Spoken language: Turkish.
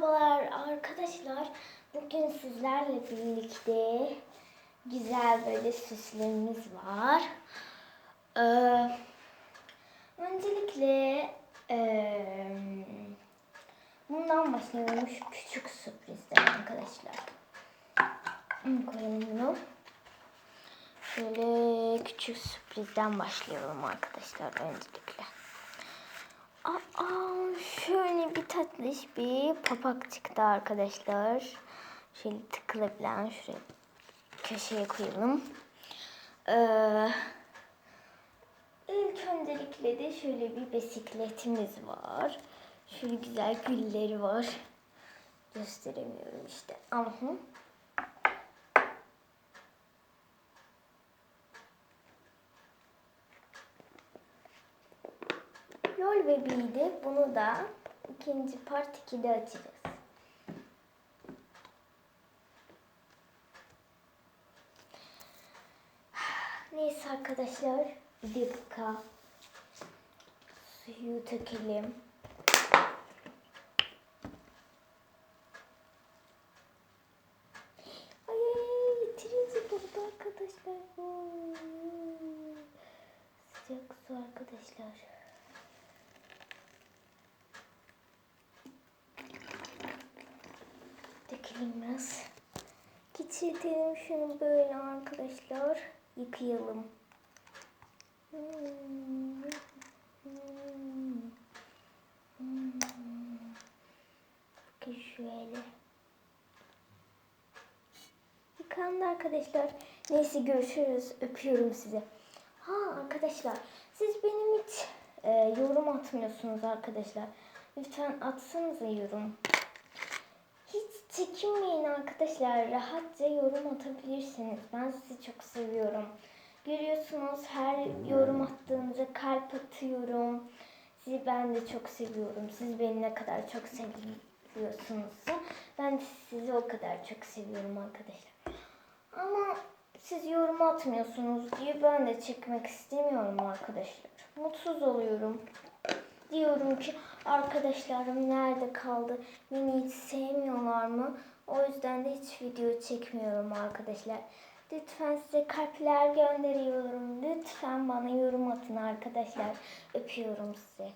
Merhabalar arkadaşlar. Bugün sizlerle birlikte güzel böyle süslerimiz var. Ee, öncelikle ee, bundan başlayalım. Şu küçük sürprizden arkadaşlar. Koyalım bunu. Şöyle küçük sürprizden başlayalım arkadaşlar öncelikle. Aa, şöyle bir tatlış bir papak çıktı arkadaşlar. Şöyle tıkılabilen şuraya köşeye koyalım. Ee, ilk öncelikle de şöyle bir bisikletimiz var. Şöyle güzel gülleri var. Gösteremiyorum işte. Ama hı. Yol bebeğiydi. Bunu da ikinci part 2'de açacağız. Neyse arkadaşlar. Dakika. Suyu dökelim. Ay bitirince durdu arkadaşlar. Sıcak su arkadaşlar. Biraz. Geçirtelim şunu böyle arkadaşlar. Yıkayalım. Hmm. Bakın şöyle. Yıkandı arkadaşlar. Neyse görüşürüz. Öpüyorum sizi. Ha arkadaşlar siz benim hiç e, yorum atmıyorsunuz arkadaşlar. Lütfen atsanıza yorum. Hiç çekinmeyin arkadaşlar. Rahatça yorum atabilirsiniz. Ben sizi çok seviyorum. Görüyorsunuz her yorum attığınızda kalp atıyorum. Sizi ben de çok seviyorum. Siz beni ne kadar çok seviyorsunuzsa ben de sizi o kadar çok seviyorum arkadaşlar. Ama siz yorum atmıyorsunuz diye ben de çekmek istemiyorum arkadaşlar. Mutsuz oluyorum. Diyorum ki arkadaşlarım nerede kaldı? Beni hiç sevmiyorlar mı? O yüzden de hiç video çekmiyorum arkadaşlar. Lütfen size kalpler gönderiyorum. Lütfen bana yorum atın arkadaşlar. Öpüyorum sizi.